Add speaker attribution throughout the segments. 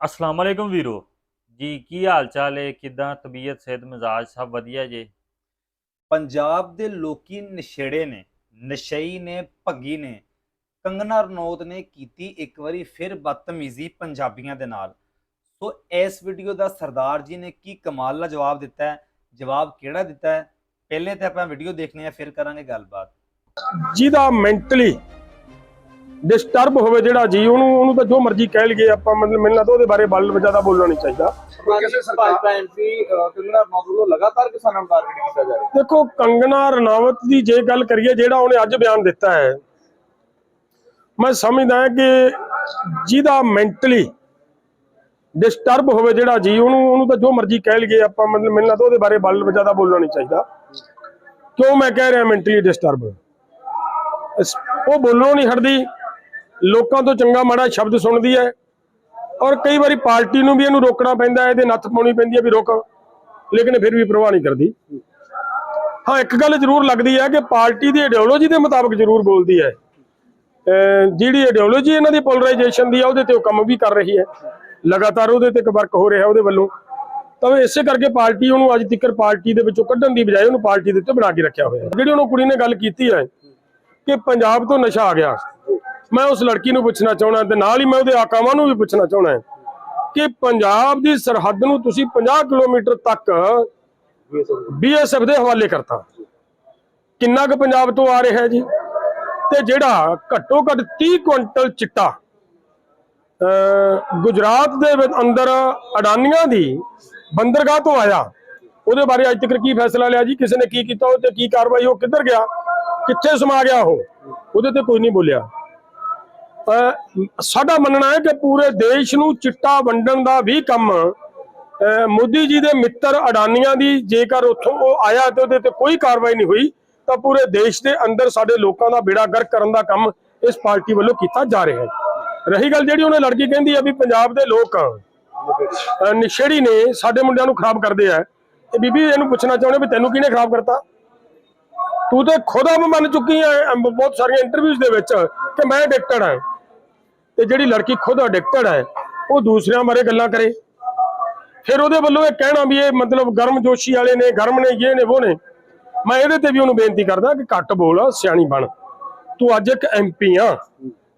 Speaker 1: ਅਸਲਾਮ ਵਾਲੇਕੁਮ ਵੀਰੋ। ਜੀ ਕੀ ਹਾਲ ਚਾਲ ਹੈ ਕਿਦਾਂ? ਤਬੀਅਤ ਸਿਹਤ ਮਿਜ਼ਾਜ ਸਭ ਵਧੀਆ ਜੇ?
Speaker 2: ਪੰਜਾਬ ਦੇ ਲੋਕੀ ਨਸ਼ੇੜੇ ਨੇ। ਨਸ਼ਈ ਨੇ ਭੱਗੀ ਨੇ। ਕੰਗਨਾ ਰਣੌਤ ਨੇ ਕੀਤੀ ਇੱਕ ਵਾਰੀ ਫਿਰ ਬਦਤਮੀਜ਼ੀ ਪੰਜਾਬੀਆਂ ਦੇ ਨਾਲ। ਸੋ ਇਸ ਵੀਡੀਓ ਦਾ ਸਰਦਾਰ ਜੀ ਨੇ ਕੀ ਕਮਾਲ ਦਾ ਜਵਾਬ ਦਿੱਤਾ ਹੈ? ਜਵਾਬ ਕਿਹੜਾ ਦਿੱਤਾ ਹੈ? ਪਹਿਲੇ ਤੇ ਆਪਾਂ ਵੀਡੀਓ ਦੇਖਨੇ ਆ ਫਿਰ ਕਰਾਂਗੇ ਗੱਲਬਾਤ।
Speaker 3: ਜਿਹਦਾ ਮੈਂਟਲੀ ਡਿਸਟਰਬ ਹੋਵੇ ਜਿਹੜਾ ਜੀ ਉਹਨੂੰ ਉਹਨੂੰ ਤਾਂ ਜੋ ਮਰਜ਼ੀ ਕਹਿ ਲਈਏ ਆਪਾਂ ਮਤਲਬ ਮੈਨੂੰ ਲੱਗਦਾ ਉਹਦੇ ਬਾਰੇ ਬਲ ਜ਼ਿਆਦਾ ਬੋਲਣਾ ਨਹੀਂ ਚਾਹੀਦਾ।
Speaker 4: ਕਿਸੇ ਭਾਜਪਾ ਐਮਪੀ ਕੰਗਨਾ ਰਣੌਤ ਵੱਲੋਂ ਲਗਾਤਾਰ ਕਿਸਾਨਾਂ ਨੂੰ ਟਾਰਗੇਟ ਕੀਤਾ ਜਾ ਰਿਹਾ। ਹੈ
Speaker 3: ਦੇਖੋ ਕੰਗਨਾ ਰਣਾਵਤ ਦੀ ਜੇ ਗੱਲ ਕਰੀਏ ਜਿਹੜਾ ਉਹਨੇ ਅੱਜ ਬਿਆਨ ਦਿੱਤਾ ਹੈ ਮੈਂ ਸਮਝਦਾ ਹਾਂ ਕਿ ਜਿਹਦਾ ਮੈਂਟਲੀ ਡਿਸਟਰਬ ਹੋਵੇ ਜਿਹੜਾ ਜੀ ਉਹਨੂੰ ਉਹਨੂੰ ਤਾਂ ਜੋ ਮਰਜ਼ੀ ਕਹਿ ਲਈਏ ਆਪਾਂ ਮਤਲਬ ਮੈਨੂੰ ਲੱਗਦਾ ਉਹਦੇ ਬਾਰੇ ਬਲ ਜ਼ਿਆਦਾ ਬੋਲਣਾ ਨਹੀਂ ਚਾਹੀਦਾ। ਕਿਉਂ ਮੈਂ ਕਹਿ ਰਿਹਾ ਮੈਂਟਲੀ ਡਿਸਟਰਬ ਉਹ ਬੋਲਣੋਂ ਨਹੀਂ ਹਟਦੀ। ਲੋਕਾਂ ਤੋਂ ਚੰਗਾ ਮਾੜਾ ਸ਼ਬਦ ਸੁਣਦੀ ਹੈ ਔਰ ਕਈ ਵਾਰੀ ਪਾਰਟੀ ਨੂੰ ਵੀ ਇਹਨੂੰ ਰੋਕਣਾ ਪੈਂਦਾ ਇਹਦੇ ਨੱਥ ਪਾਉਣੀ ਪੈਂਦੀ ਹੈ ਵੀ ਰੋਕ, ਲੇਕਿਨ ਫਿਰ ਵੀ ਪ੍ਰਵਾਹ ਨਹੀਂ ਕਰਦੀ। ਹਾਂ, ਇੱਕ ਗੱਲ ਜ਼ਰੂਰ ਲੱਗਦੀ ਹੈ ਕਿ ਪਾਰਟੀ ਦੀ ਆਈਡੀਓਲੋਜੀ ਦੇ ਮੁਤਾਬਕ ਜ਼ਰੂਰ ਬੋਲਦੀ ਹੈ। ਜਿਹੜੀ ਆਈਡੀਓਲੋਜੀ ਇਹਨਾਂ ਦੀ ਪੋਲਰਾਈਜੇਸ਼ਨ ਦੀ ਆ ਉਹਦੇ ਤੇ ਉਹ ਕੰਮ ਵੀ ਕਰ ਰਹੀ ਹੈ। ਲਗਾਤਾਰ ਉਹਦੇ ਤੇ ਇੱਕ ਵਰਕ ਹੋ ਰਿਹਾ ਉਹਦੇ ਵੱਲੋਂ। ਤਾਂ ਇਸੇ ਕਰਕੇ ਪਾਰਟੀ ਉਹਨੂੰ ਅੱਜ ਤੱਕ ਪਾਰਟੀ ਦੇ ਵਿੱਚੋਂ ਕੱਢਣ ਦੀ ਬਜਾਏ ਉਹਨੂੰ ਪਾਰਟੀ ਦੇ ਉੱਤੇ ਬਣਾ ਕੇ ਰੱਖਿਆ ਹੋਇਆ ਜਿਹੜੀ ਉਹਨੂੰ ਕੁੜੀ ਨੇ ਗੱਲ ਕੀਤੀ ਹੈ ਕਿ ਪੰਜਾਬ ਤੋਂ ਨਸ਼ਾ ਆ ਗਿਆ। ਮੈਂ ਉਸ ਲੜਕੀ ਨੂੰ ਪੁੱਛਣਾ ਚਾਹਣਾ ਤੇ ਨਾਲ ਹੀ ਮੈਂ ਉਹਦੇ ਆਕਾਵਾਂ ਨੂੰ ਵੀ ਪੁੱਛਣਾ ਚਾਹਣਾ ਕਿ ਪੰਜਾਬ ਦੀ ਸਰਹੱਦ ਨੂੰ ਤੁਸੀਂ 50 ਕਿਲੋਮੀਟਰ ਤੱਕ ਬੀਐਸਐਫ ਦੇ ਹਵਾਲੇ ਕਰਤਾ। ਕਿੰਨਾ ਕੁ ਪੰਜਾਬ ਤੋਂ ਆ ਰਿਹਾ ਜੀ? ਤੇ ਜਿਹੜਾ ਘੱਟੋ ਘੱਟ 30 ਕੁਇੰਟਲ ਚਿੱਟਾ, ਅਹ, ਗੁਜਰਾਤ ਦੇ ਅੰਦਰ ਅਡਾਨੀਆਂ ਦੀ ਬੰਦਰਗਾਹ ਤੋਂ ਆਇਆ, ਉਹਦੇ ਬਾਰੇ ਅੱਜ ਤੱਕ ਕੀ ਫੈਸਲਾ ਲਿਆ ਜੀ? ਕਿਸੇ ਨੇ ਕੀ ਕੀਤਾ ਉਹ ਤੇ ਕੀ ਕਾਰਵਾਈ, ਉਹ ਕਿੱਧਰ ਗਿਆ? ਕਿੱਥੇ ਸਮਾ ਗਿਆ ਉਹ? ਉਹਦੇ ਤੇ ਕੋਈ ਨਹੀਂ ਬੋਲਿਆ। ਸਾਡਾ ਮੰਨਣਾ ਹੈ ਕਿ ਪੂਰੇ ਦੇਸ਼ ਨੂੰ ਚਿੱਟਾ ਵੰਡਣ ਦਾ ਵੀ ਕੰਮ ਮੋਦੀ ਜੀ ਦੇ ਮਿੱਤਰ ਅਡਾਨੀਆਂ ਦੀ ਜੇਕਰ ਉੱਥੋਂ ਉਹ ਆਇਆ ਤੇ ਉਹਦੇ ਤੇ ਕੋਈ ਕਾਰਵਾਈ ਨਹੀਂ ਹੋਈ, ਤਾਂ ਪੂਰੇ ਦੇਸ਼ ਦੇ ਅੰਦਰ ਸਾਡੇ ਲੋਕਾਂ ਦਾ ਬੇੜਾ ਗਰਕ ਕਰਨ ਦਾ ਕੰਮ ਇਸ ਪਾਰਟੀ ਵੱਲੋਂ ਕੀਤਾ ਜਾ ਰਿਹਾ ਹੈ। ਰਹੀ ਗੱਲ ਜਿਹੜੀ ਉਹਨੇ ਲੜਕੀ ਕਹਿੰਦੀ ਆ ਵੀ ਪੰਜਾਬ ਦੇ ਲੋਕ ਨਿਸ਼ੇੜੀ ਨੇ, ਸਾਡੇ ਮੁੰਡਿਆਂ ਨੂੰ ਖਰਾਬ ਕਰਦੇ ਆ। ਤੇ ਬੀਬੀ, ਇਹਨੂੰ ਪੁੱਛਣਾ ਚਾਹੁੰਦੇ ਵੀ ਤੈਨੂੰ ਕਿਹਨੇ ਖਰਾਬ ਕਰਤਾ? ਤੂੰ ਤੇ ਖੁਦ ਆਪ ਮੰਨ ਚੁੱਕੀ ਹੈ ਬਹੁਤ ਸਾਰੀਆਂ ਇੰਟਰਵਿਊਜ਼ ਦੇ ਵਿੱਚ ਕਿ ਮੈਂ ਐਡਿਕਟਡ ਹਾਂ ਤੇ ਜਿਹੜੀ ਲੜਕੀ ਖੁਦ ਅਡਿਕਟਡ ਹੈ, ਉਹ ਦੂਸਰਿਆਂ ਬਾਰੇ ਗੱਲਾਂ ਕਰੇ। ਫਿਰ ਉਹਦੇ ਵੱਲੋਂ ਇਹ ਕਹਿਣਾ ਵੀ ਇਹ ਮਤਲਬ ਗਰਮ ਜੋਸ਼ੀ ਵਾਲੇ ਨੇ, ਗਰਮ ਨੇ, ਇਹ ਨੇ, ਉਹ ਨੇ। ਮੈਂ ਇਹਦੇ ਤੇ ਵੀ ਉਹਨੂੰ ਬੇਨਤੀ ਕਰਦਾ ਕਿ ਘੱਟ ਬੋਲ, ਸਿਆਣੀ ਬਣ। ਤੂੰ ਅੱਜ ਇੱਕ ਐਮਪੀ ਆ।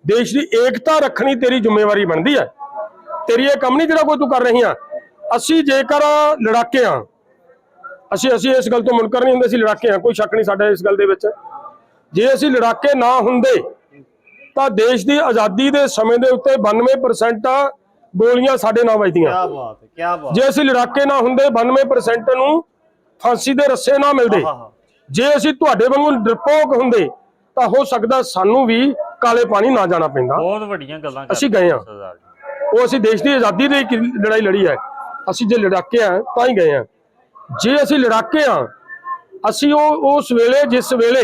Speaker 3: ਦੇਸ਼ ਦੀ ਏਕਤਾ ਰੱਖਣੀ ਤੇਰੀ ਜ਼ਿੰਮੇਵਾਰੀ ਬਣਦੀ ਹੈ। ਤੇਰੀ ਇਹ ਕੰਮ ਨਹੀਂ ਜਿਹੜਾ ਕੋਈ ਤੂੰ ਕਰ ਰਹੀ ਆ। ਅਸੀਂ ਜੇਕਰ ਲੜਾਕੇ ਆ, ਅਸੀਂ ਅਸੀਂ ਇਸ ਗੱਲ ਤੋਂ ਮੁਨਕਰ ਨਹੀਂ ਹੁੰਦੇ, ਅਸੀਂ ਲੜਾਕੇ ਆ, ਕੋਈ ਸ਼ੱਕ ਨਹੀਂ ਸਾਡਾ ਇਸ ਗੱਲ ਦੇ ਵਿੱਚ। ਜੇ ਅਸੀਂ ਲੜਾਕੇ ਨਾ ਹੁੰਦੇ ਤਾਂ ਦੇਸ਼ ਦੀ ਆਜ਼ਾਦੀ ਦੇ ਸਮੇਂ ਦੇ ਉੱਤੇ 92% ਗੋਲੀਆਂ ਸਾਡੇ ਨਾਲ ਵੱਜਦੀਆਂ।
Speaker 2: ਕੀ ਬਾਤ ਹੈ ਕੀ ਬਾਤ।
Speaker 3: ਜੇ ਅਸੀਂ ਲੜਾਕੇ ਨਾ ਹੁੰਦੇ 92% ਨੂੰ ਫਾਂਸੀ ਦੇ ਰੱਸੇ ਨਾ ਮਿਲਦੇ। ਜੇ ਅਸੀਂ ਤੁਹਾਡੇ ਵਾਂਗੂ ਡਰਪੋਕ ਹੁੰਦੇ ਤਾਂ ਹੋ ਸਕਦਾ ਸਾਨੂੰ ਵੀ ਕਾਲੇ ਪਾਣੀ ਨਾ ਜਾਣਾ ਪੈਂਦਾ।
Speaker 1: ਬਹੁਤ ਵੱਡੀਆਂ ਗੱਲਾਂ
Speaker 3: ਅਸੀਂ ਗਏ
Speaker 1: ਜੀ।
Speaker 3: ਉਹ ਅਸੀਂ ਦੇਸ਼ ਦੀ ਆਜ਼ਾਦੀ ਲਈ ਲੜਾਈ ਲੜੀ ਹੈ। ਅਸੀਂ ਜੇ ਲੜਾਕੇ ਆ ਤਾਂ ਹੀ ਗਏ ਆ ਜੇ ਅਸੀਂ ਲੜਾਕੇ ਆ ਅਸੀਂ ਉਹ ਉਸ ਵੇਲੇ ਜਿਸ ਵੇਲੇ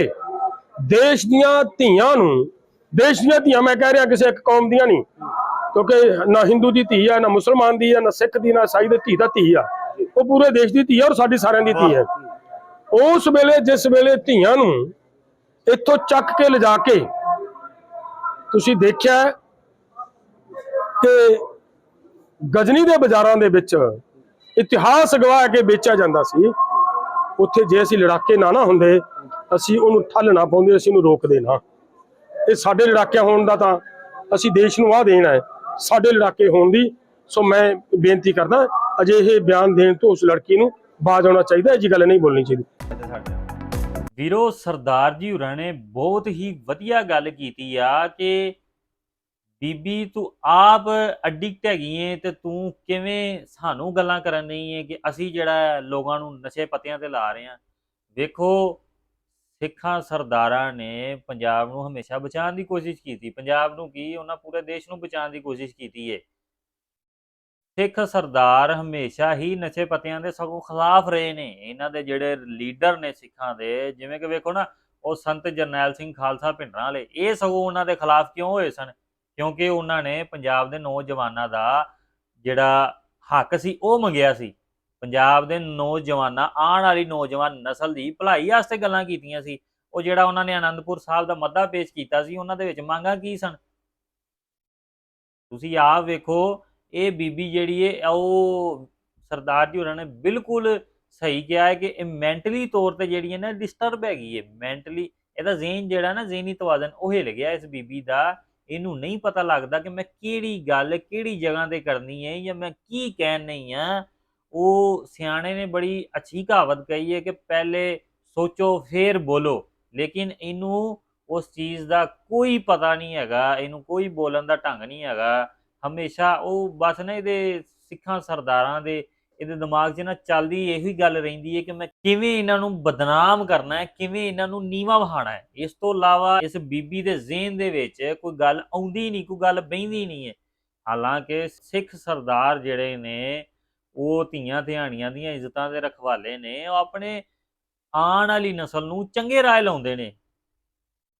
Speaker 3: ਦੇਸ਼ ਦੀਆਂ ਧੀਆਂ ਨੂੰ ਦੇਸ਼ ਦੀਆਂ ਧੀਆਂ, ਮੈਂ ਕਹਿ ਰਿਹਾ ਕਿਸੇ ਇੱਕ ਕੌਮ ਦੀਆਂ ਨਹੀਂ, ਕਿਉਂਕਿ ਨਾ ਹਿੰਦੂ ਦੀ ਧੀ ਆ, ਨਾ ਮੁਸਲਮਾਨ ਦੀ ਆ, ਨਾ ਸਿੱਖ ਦੀ, ਨਾ ਈਸਾਈ ਦੀ ਧੀ ਦਾ ਧੀ ਆ। ਉਹ ਪੂਰੇ ਦੇਸ਼ ਦੀ ਧੀ ਆ ਔਰ ਸਾਡੀ ਸਾਰਿਆਂ ਦੀ ਧੀ ਹੈ। ਉਸ ਵੇਲੇ, ਜਿਸ ਵੇਲੇ ਧੀਆਂ ਨੂੰ ਇੱਥੋਂ ਚੱਕ ਕੇ ਲਿਜਾ ਕੇ ਤੁਸੀਂ ਦੇਖਿਆ ਕਿ ਗਜਨੀ ਦੇ ਬਾਜ਼ਾਰਾਂ ਦੇ ਵਿੱਚ ਇਤਿਹਾਸ ਗਵਾ ਕੇ ਵੇਚਿਆ ਜਾਂਦਾ ਸੀ। ਉੱਥੇ ਜੇ ਅਸੀਂ ਲੜਾਕੇ ਨਾ ਨਾ ਹੁੰਦੇ, ਅਸੀਂ ਉਹਨੂੰ ਠੱਲ ਨਾ ਪਾਉਂਦੇ, ਅਸੀਂ ਉਹਨੂੰ ਰੋਕਦੇ ਨਾ। ਇਹ ਸਾਡੇ ਲੜਾਕਿਆਂ ਹੋਣ ਦਾ ਤਾਂ ਅਸੀਂ ਦੇਸ਼ ਨੂੰ ਆ ਦੇਣਾ ਹੈ। ਸਾਡੇ ਲੜਾਕੇ ਹੋਣ ਦੀ, ਸੋ ਮੈਂ ਬੇਨਤੀ ਕਰਦਾ ਅਜਿਹੇ ਬਿਆਨ ਦੇਣ ਤੋਂ ਉਸ ਲੜਕੀ ਨੂੰ ਬਾਜ਼ ਆਉਣਾ ਚਾਹੀਦਾ, ਇਹ ਜੀ ਗੱਲ ਨਹੀਂ ਬੋਲਣੀ ਚਾਹੀਦੀ।
Speaker 1: ਵੀਰੋ, ਸਰਦਾਰ ਜੀ ਹੋਰਾਂ ਨੇ ਬਹੁਤ ਹੀ ਵਧੀਆ ਗੱਲ ਕੀਤੀ ਆ ਕਿ ਬੀਬੀ ਤੂੰ ਆਪ ਐਡਿਕਟ ਹੈਗੀ ਏ ਤੇ ਤੂੰ ਕਿਵੇਂ ਸਾਨੂੰ ਗੱਲਾਂ ਕਰਨ ਨਹੀਂ ਏ ਕਿ ਅਸੀਂ ਜਿਹੜਾ ਲੋਕਾਂ ਨੂੰ ਨਸ਼ੇ ਪੱਤਿਆਂ ਤੇ ਲਾ ਰਹੇ ਆ। ਵੇਖੋ ਸਿੱਖਾਂ, ਸਰਦਾਰਾਂ ਨੇ ਪੰਜਾਬ ਨੂੰ ਹਮੇਸ਼ਾ ਬਚਾਉਣ ਦੀ ਕੋਸ਼ਿਸ਼ ਕੀਤੀ। ਪੰਜਾਬ ਨੂੰ ਕੀ? ਉਹਨਾਂ ਪੂਰੇ ਦੇਸ਼ ਨੂੰ ਬਚਾਉਣ ਦੀ ਕੋਸ਼ਿਸ਼ ਕੀਤੀ ਏ। ਸਿੱਖ ਸਰਦਾਰ ਹਮੇਸ਼ਾ ਹੀ ਨਸ਼ੇ ਪਤਿਆਂ ਦੇ ਸਗੋਂ ਖਿਲਾਫ ਰਹੇ ਨੇ। ਇਹਨਾਂ ਦੇ ਜਿਹੜੇ ਲੀਡਰ ਨੇ ਸਿੱਖਾਂ ਦੇ, ਜਿਵੇਂ ਕਿ ਵੇਖੋ ਨਾ, ਉਹ ਸੰਤ ਜਰਨੈਲ ਸਿੰਘ ਖਾਲਸਾ ਭਿੰਡਰਾਂ ਵਾਲੇ, ਇਹ ਸਗੋਂ ਉਹਨਾਂ ਦੇ ਖਿਲਾਫ ਕਿਉਂ ਹੋਏ ਸਨ? ਕਿਉਂਕਿ ਉਹਨਾਂ ਨੇ ਪੰਜਾਬ ਦੇ ਨੌਜਵਾਨਾਂ ਦਾ ਜਿਹੜਾ ਹੱਕ ਸੀ, ਉਹ ਮੰਗਿਆ ਸੀ। ਪੰਜਾਬ ਦੇ ਨੌਜਵਾਨਾਂ, ਆਉਣ ਵਾਲੀ ਨੌਜਵਾਨ ਨਸਲ ਦੀ ਭਲਾਈ ਵਾਸਤੇ ਗੱਲਾਂ ਕੀਤੀਆਂ ਸੀ। ਉਹ ਜਿਹੜਾ ਉਹਨਾਂ ਨੇ ਆਨੰਦਪੁਰ ਸਾਹਿਬ ਦਾ ਮੱਦਾ ਪੇਸ਼ ਕੀਤਾ ਸੀ, ਉਹਨਾਂ ਦੇ ਵਿੱਚ ਮੰਗਾਂ ਕੀ ਸਨ? ਤੁਸੀਂ ਆਪ ਵੇਖੋ, ਇਹ ਬੀਬੀ ਜਿਹੜੀ ਹੈ ਉਹ ਸਰਦਾਰ ਜੀ ਹੋਰਾਂ ਨੇ ਬਿਲਕੁਲ ਸਹੀ ਕਿਹਾ ਹੈ ਕਿ ਇਹ ਮੈਂਟਲੀ ਤੌਰ ਤੇ ਜਿਹੜੀ ਹੈ ਨਾ ਡਿਸਟਰਬ ਹੈਗੀ ਹੈ ਮੈਂਟਲੀ ਇਹਦਾ ਜ਼ਿਹਨ ਜਿਹੜਾ ਨਾ, ਜ਼ਿਹਨੀ ਤਵਾਜ਼ਨ ਉਹ ਹਿਲ ਗਿਆ ਇਸ ਬੀਬੀ ਦਾ। ਇਹਨੂੰ ਨਹੀਂ ਪਤਾ ਲੱਗਦਾ ਕਿ ਮੈਂ ਕਿਹੜੀ ਗੱਲ, ਕਿਹੜੀ ਜਗ੍ਹਾ ਤੇ ਕਰਨੀ ਹੈ ਜਾਂ ਮੈਂ ਕੀ ਕਹਿਣ ਨਹੀਂ ਆ ਉਹ ਸਿਆਣੇ ਨੇ ਬੜੀ ਅੱਛੀ ਕਹਾਵਤ ਕਹੀ ਹੈ ਕਿ ਪਹਿਲੇ ਸੋਚੋ, ਫੇਰ ਬੋਲੋ। ਲੇਕਿਨ ਇਹਨੂੰ ਉਸ ਚੀਜ਼ ਦਾ ਕੋਈ ਪਤਾ ਨਹੀਂ ਹੈਗਾ, ਇਹਨੂੰ ਕੋਈ ਬੋਲਣ ਦਾ ਢੰਗ ਨਹੀਂ ਹੈਗਾ। ਹਮੇਸ਼ਾ ਉਹ ਬਸ ਨਾ ਇਹਦੇ ਸਿੱਖਾਂ, ਸਰਦਾਰਾਂ ਦੇ ਇਹਦੇ ਦਿਮਾਗ 'ਚ ਨਾ ਚੱਲਦੀ ਇਹੀ ਗੱਲ ਰਹਿੰਦੀ ਹੈ ਕਿ ਮੈਂ ਕਿਵੇਂ ਇਹਨਾਂ ਨੂੰ ਬਦਨਾਮ ਕਰਨਾ ਹੈ, ਕਿਵੇਂ ਇਹਨਾਂ ਨੂੰ ਨੀਵਾ ਵਹਾਣਾ ਹੈ। ਇਸ ਤੋਂ ਇਲਾਵਾ ਇਸ ਬੀਬੀ ਦੇ ਜ਼ਿਹਨ ਦੇ ਵਿੱਚ ਕੋਈ ਗੱਲ ਆਉਂਦੀ ਨਹੀਂ, ਕੋਈ ਗੱਲ ਬਹਿੰਦੀ ਨਹੀਂ ਹੈ। ਹਾਲਾਂਕਿ ਸਿੱਖ ਸਰਦਾਰ ਜਿਹੜੇ ਨੇ ਉਹ ਧੀਆਂ ਧਿਆਣੀਆਂ ਦੀਆਂ ਇੱਜ਼ਤਾਂ ਦੇ ਰਖਵਾਲੇ ਨੇ, ਉਹ ਆਪਣੇ ਆਉਣ ਵਾਲੀ ਨਸਲ ਨੂੰ ਚੰਗੇ ਰਾਹ ਲਾਉਂਦੇ ਨੇ।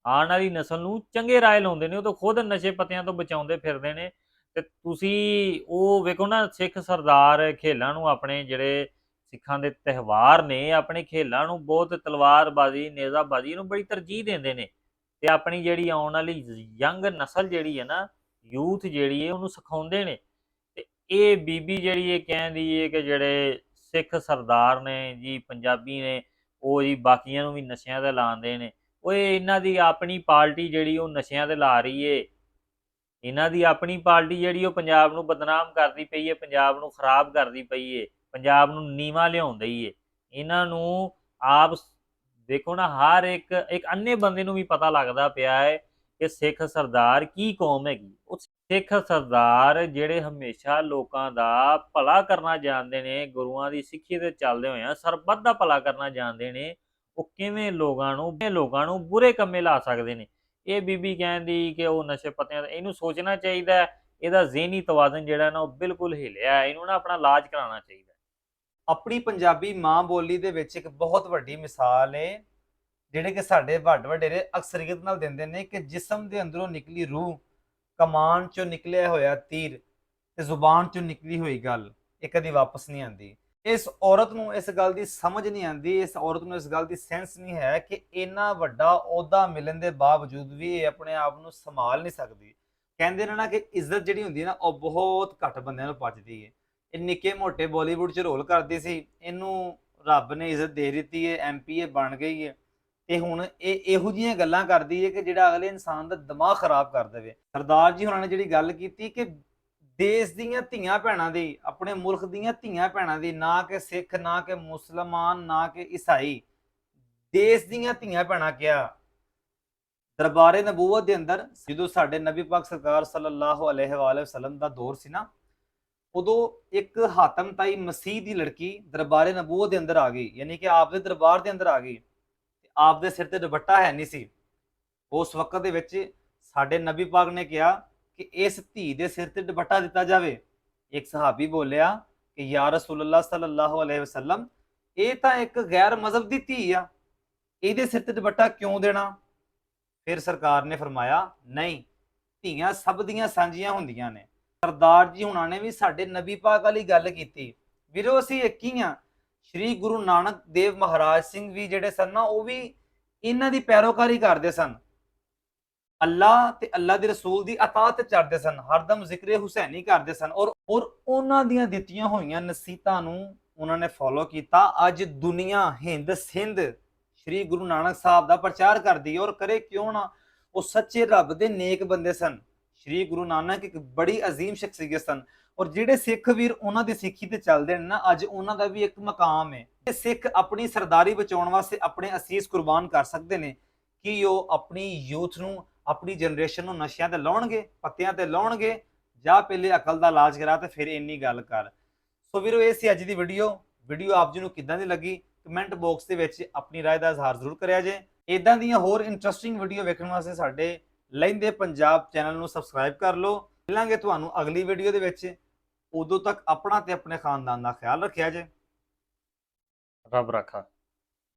Speaker 1: ਆਉਣ ਵਾਲੀ ਨਸਲ ਨੂੰ ਚੰਗੇ ਰਾਹ ਲਾਉਂਦੇ ਨੇ, ਉਹ ਤਾਂ ਖੁਦ ਨਸ਼ੇ ਪੱਤਿਆਂ ਤੋਂ ਬਚਾਉਂਦੇ ਫਿਰਦੇ ਨੇ। ਤੇ ਤੁਸੀਂ ਉਹ ਵੇਖੋ ਨਾ, ਸਿੱਖ ਸਰਦਾਰ ਖੇਲਾਂ ਨੂੰ ਆਪਣੇ ਜਿਹੜੇ ਸਿੱਖਾਂ ਦੇ ਤਿਹਵਾਰ ਨੇ, ਆਪਣੇ ਖੇਲਾਂ ਨੂੰ ਬਹੁਤ ਤਲਵਾਰਬਾਜ਼ੀ, ਨੇਜ਼ਾਬਾਜ਼ੀ ਨੂੰ ਬੜੀ ਤਰਜੀਹ ਦਿੰਦੇ ਨੇ। ਤੇ ਆਪਣੀ ਜਿਹੜੀ ਆਉਣ ਵਾਲੀ ਯੰਗ ਨਸਲ ਜਿਹੜੀ ਹੈ ਨਾ, ਯੂਥ ਜਿਹੜੀ ਹੈ, ਉਹਨੂੰ ਸਿਖਾਉਂਦੇ ਨੇ। ਇਹ ਬੀਬੀ ਜਿਹੜੀ ਇਹ ਕਹਿੰਦੀ ਹੈ ਕਿ ਜਿਹੜੇ ਸਿੱਖ ਸਰਦਾਰ ਨੇ ਜੀ, ਪੰਜਾਬੀ ਨੇ, ਉਹ ਜੀ ਬਾਕੀਆਂ ਨੂੰ ਵੀ ਨਸ਼ਿਆਂ ਤੇ ਲਾਉਂਦੇ ਨੇ। ਓਏ, ਇਹਨਾਂ ਦੀ ਆਪਣੀ ਪਾਰਟੀ ਜਿਹੜੀ ਉਹ ਨਸ਼ਿਆਂ ਤੇ ਲਾ ਰਹੀ ਏ। ਇਹਨਾਂ ਦੀ ਆਪਣੀ ਪਾਰਟੀ ਜਿਹੜੀ ਉਹ ਪੰਜਾਬ ਨੂੰ ਬਦਨਾਮ ਕਰਦੀ ਪਈ ਏ, ਪੰਜਾਬ ਨੂੰ ਖਰਾਬ ਕਰਦੀ ਪਈ ਏ, ਪੰਜਾਬ ਨੂੰ ਨੀਵਾ ਲਿਆਉਂਦੀ ਏ। ਇਹਨਾਂ ਨੂੰ ਆਪ ਦੇਖੋ ਨਾ, ਹਰ ਇੱਕ ਇੱਕ ਅੰਨੇ ਬੰਦੇ ਨੂੰ ਵੀ ਪਤਾ ਲੱਗਦਾ ਪਿਆ ਹੈ ਕਿ ਸਿੱਖ ਸਰਦਾਰ ਕੀ ਕੌਮ ਹੈਗੀ? ਉਹ ਸਿੱਖ ਸਰਦਾਰ ਜਿਹੜੇ ਹਮੇਸ਼ਾ ਲੋਕਾਂ ਦਾ ਭਲਾ ਕਰਨਾ ਜਾਣਦੇ ਨੇ, ਗੁਰੂਆਂ ਦੀ ਸਿੱਖੀ ਤੇ ਚੱਲਦੇ ਹੋਏ ਆ, ਸਰਬੱਤ ਦਾ ਭਲਾ ਕਰਨਾ ਜਾਣਦੇ ਨੇ, ਉਹ ਕਿਵੇਂ ਲੋਕਾਂ ਨੂੰ, ਕਿਵੇਂ ਲੋਕਾਂ ਨੂੰ ਬੁਰੇ ਕੰਮੇ ਲਾ ਸਕਦੇ ਨੇ? ਇਹ ਬੀਬੀ ਕਹਿੰਦੀ ਕਿ ਉਹ ਨਸ਼ੇ ਪੱਤਿਆਂ ਦਾ, ਇਹਨੂੰ ਸੋਚਣਾ ਚਾਹੀਦਾ ਇਹਦਾ ਜ਼ਿਹਨੀ ਤਵਾਜ਼ਨ ਜਿਹੜਾ ਨਾ ਉਹ ਬਿਲਕੁਲ ਹਿਲਿਆ ਇਹਨੂੰ ਨਾ ਆਪਣਾ ਇਲਾਜ ਕਰਾਉਣਾ ਚਾਹੀਦਾ
Speaker 2: ਆਪਣੀ ਪੰਜਾਬੀ ਮਾਂ ਬੋਲੀ ਦੇ ਵਿੱਚ ਇੱਕ ਬਹੁਤ ਵੱਡੀ ਮਿਸਾਲ ਹੈ ਜਿਹੜੇ ਕਿ ਸਾਡੇ ਵੱਡ ਵਡੇਰੇ ਅਕਸਰੀਅਤ ਨਾਲ ਦਿੰਦੇ ਨੇ ਕਿ ਜਿਸਮ ਦੇ ਅੰਦਰੋਂ ਨਿਕਲੀ ਰੂਹ ਕਮਾਨ ਚੋਂ ਨਿਕਲਿਆ ਹੋਇਆ ਤੀਰ ਤੇ ਜ਼ੁਬਾਨ ਚੋਂ ਨਿਕਲੀ ਹੋਈ ਗੱਲ, ਇਹ ਕਦੀ ਵਾਪਸ ਨਹੀਂ ਆਉਂਦੀ। ਇਸ ਔਰਤ ਨੂੰ ਇਸ ਗੱਲ ਦੀ ਸਮਝ ਨਹੀਂ ਆਉਂਦੀ, ਇਸ ਔਰਤ ਨੂੰ ਇਸ ਗੱਲ ਦੀ ਸੈਂਸ ਨਹੀਂ ਹੈ ਕਿ ਇੰਨਾ ਵੱਡਾ ਅਹੁਦਾ ਮਿਲਣ ਦੇ ਬਾਵਜੂਦ ਵੀ ਇਹ ਆਪਣੇ ਆਪ ਨੂੰ ਸੰਭਾਲ ਨਹੀਂ ਸਕਦੀ। ਕਹਿੰਦੇ ਨੇ ਨਾ ਕਿ ਇੱਜ਼ਤ ਜਿਹੜੀ ਹੁੰਦੀ ਹੈ ਨਾ, ਉਹ ਬਹੁਤ ਘੱਟ ਬੰਦਿਆਂ ਨੂੰ ਪਚਦੀ ਹੈ। ਇਹ ਨਿੱਕੇ ਮੋਟੇ ਬਾਲੀਵੁੱਡ 'ਚ ਰੋਲ ਕਰਦੀ ਸੀ, ਇਹਨੂੰ ਰੱਬ ਨੇ ਇੱਜ਼ਤ ਦੇ ਦਿੱਤੀ ਹੈ ਐਮਪੀਏ ਬਣ ਗਈ ਹੈ। ਤੇ ਹੁਣ ਇਹ ਇਹੋ ਜਿਹੀਆਂ ਗੱਲਾਂ ਕਰਦੀ ਹੈ ਕਿ ਜਿਹੜਾ ਅਗਲੇ ਇਨਸਾਨ ਦਾ ਦਿਮਾਗ ਖਰਾਬ ਕਰ ਦੇਵੇ। ਸਰਦਾਰ ਜੀ ਹੋਰਾਂ ਨੇ ਜਿਹੜੀ ਗੱਲ ਕੀਤੀ ਕਿ ਦੇਸ਼ ਦੀਆਂ ਧੀਆਂ ਭੈਣਾਂ ਦੀ, ਆਪਣੇ ਮੁਲਕ ਦੀਆਂ ਧੀਆਂ ਭੈਣਾਂ ਦੀ, ਨਾ ਕਿ ਸਿੱਖ, ਨਾ ਕਿ ਮੁਸਲਮਾਨ, ਨਾ ਕਿ ਈਸਾਈ, ਦੇਸ਼ ਦੀਆਂ ਧੀਆਂ ਭੈਣਾਂ ਕਿਹਾ ਦਰਬਾਰੇ ਨਬੂਵਤ ਦੇ ਅੰਦਰ ਜਦੋਂ ਸਾਡੇ ਨਬੀ ਪਾਕ ਸਰਕਾਰ ਸੱਲੱਲਾਹੁ ਅਲੈਹਿ ਵਸੱਲਮ ਦਾ ਦੌਰ ਸੀ ਨਾ, ਉਦੋਂ ਇੱਕ ਹਾਤਮ ਤਾਈ ਮਸੀਹ ਦੀ ਲੜਕੀ ਦਰਬਾਰੇ ਨਬੂਵਤ ਦੇ ਅੰਦਰ ਆ ਗਈ, ਯਾਨੀ ਕਿ ਆਪ ਦੇ ਦਰਬਾਰ ਦੇ ਅੰਦਰ ਆ ਗਈ। ਤੇ ਆਪ ਦੇ ਸਿਰ ਤੇ ਦੁਪੱਟਾ ਹੈ ਨਹੀਂ ਸੀ। ਉਸ ਵਕਤ ਦੇ ਵਿੱਚ ਸਾਡੇ ਨਬੀ ਪਾਕ ਨੇ ਕਿਹਾ ਕਿ ਇਸ ਧੀ ਦੇ ਸਿਰ ਤੇ ਦੁਪੱਟਾ ਦਿੱਤਾ ਜਾਵੇ। ਇੱਕ ਸਹਾਬੀ ਬੋਲਿਆ ਕਿ, ਯਾ ਰਸੂਲullah ਸੱਲੱਲਾਹੁ ਅਲੈਹਿ ਵਸੱਲਮ, ਇਹ ਤਾਂ ਇੱਕ ਗੈਰ ਮਜ਼ਹਬ ਦੀ ਧੀ ਆ। ਇਹਦੇ ਸਿਰ ਤੇ ਦੁਪੱਟਾ ਕਿਉਂ ਦੇਣਾ? ਫਿਰ ਸਰਕਾਰ ਨੇ ਫਰਮਾਇਆ, ਨਹੀਂ, ਧੀਆਂ ਸਭ ਦੀਆਂ ਸਾਂਝੀਆਂ ਹੁੰਦੀਆਂ ਨੇ। ਸਰਦਾਰ ਜੀ ਹੁਣਾਂ ਨੇ ਵੀ ਸਾਡੇ ਨਬੀ ਪਾਕ ਵਾਲੀ ਗੱਲ ਕੀਤੀ। ਵੀਰੋ, ਅਸੀਂ ਇੱਕ ਹੀ ਆ ਸ੍ਰੀ ਗੁਰੂ ਨਾਨਕ ਦੇਵ ਮਹਾਰਾਜ ਸਿੰਘ ਵੀ ਜਿਹੜੇ ਸਨ ਨਾ, ਉਹ ਵੀ ਇਹਨਾਂ ਦੀ ਪੈਰੋਕਾਰੀ ਕਰਦੇ ਸਨ। ਅੱਲਾ ਤੇ ਅੱਲਾਹ ਦੇ ਰਸੂਲ ਦੀ ਅਤਾਤ ਚੜਦੇ ਸਨ, ਹਰਦਮ ਜ਼ਿਕਰੇ ਹੁਸੈਨੀ ਕਰਦੇ ਸਨ ਔਰ ਔਰ ਉਹਨਾਂ ਦੀਆਂ ਦਿੱਤੀਆਂ ਹੋਈਆਂ ਨਸੀਤਾਂ ਨੂੰ ਉਹਨਾਂ ਨੇ ਫੋਲੋ ਕੀਤਾ। ਅੱਜ ਦੁਨੀਆ, ਹਿੰਦ, ਸਿੰਧ ਸ੍ਰੀ ਗੁਰੂ ਨਾਨਕ ਸਾਹਿਬ ਦਾ ਪ੍ਰਚਾਰ ਕਰਦੀ ਔਰ ਕਰੇ ਕਿਉਂ ਨਾ, ਉਹ ਸੱਚੇ ਰੱਬ ਦੇ ਨੇਕ ਬੰਦੇ ਸਨ। ਸ੍ਰੀ ਗੁਰੂ ਨਾਨਕ ਇੱਕ ਬੜੀ ਅਜ਼ੀਮ ਸ਼ਖਸੀਅਤ ਸਨ। ਔਰ ਜਿਹੜੇ ਸਿੱਖ ਵੀਰ ਉਹਨਾਂ ਦੀ ਸਿੱਖੀ ਤੇ ਚੱਲਦੇ ਨੇ ਨਾ ਅੱਜ ਉਹਨਾਂ ਦਾ ਵੀ ਇੱਕ ਮਕਾਮ ਹੈ ਇਹ ਸਿੱਖ ਆਪਣੀ ਸਰਦਾਰੀ ਬਚਾਉਣ ਵਾਸਤੇ ਆਪਣੇ ਅਸੀਸ ਕੁਰਬਾਨ ਕਰ ਸਕਦੇ ਨੇ ਕਿ ਉਹ ਆਪਣੀ ਯੂਥ ਨੂੰ ਆਪਣੀ ਜਨਰੇਸ਼ਨ ਨੂੰ ਨਸ਼ਿਆਂ ਤੇ ਲਾਉਣਗੇ ਪੱਤਿਆਂ ਤੇ ਲਾਉਣਗੇ ਜਾਂ ਪਹਿਲੇ ਅਕਲ ਦਾ ਇਲਾਜ ਕਰਾ ਤੇ ਫਿਰ ਇੰਨੀ ਗੱਲ ਕਰ ਸੋ ਵੀਰੋ ਇਹ ਸੀ ਅੱਜ ਦੀ ਵੀਡੀਓ ਵੀਡੀਓ ਆਪ ਜੀ ਨੂੰ ਕਿੱਦਾਂ ਦੀ ਲੱਗੀ ਕਮੈਂਟ ਬਾਕਸ ਦੇ ਵਿੱਚ ਆਪਣੀ رائے ਦਾ ਇਜ਼ਹਾਰ ਜ਼ਰੂਰ ਕਰਿਆ ਜੇ ਇਦਾਂ ਦੀਆਂ ਹੋਰ ਇੰਟਰਸਟਿੰਗ ਵੀਡੀਓ ਵੇਖਣ ਵਾਸਤੇ ਸਾਡੇ ਲੈਂਦੇ ਪੰਜਾਬ ਚੈਨਲ ਨੂੰ ਸਬਸਕ੍ਰਾਈਬ ਕਰ ਲਓ ਮਿਲਾਂਗੇ ਤੁਹਾਨੂੰ ਅਗਲੀ ਵੀਡੀਓ ਦੇ ਵਿੱਚ। ਉਦੋਂ ਤੱਕ ਆਪਣਾ ਤੇ ਆਪਣੇ ਖਾਨਦਾਨ ਦਾ ਖਿਆਲ ਰੱਖਿਆ ਜੇ।
Speaker 1: ਰੱਬ ਰੱਖਾ।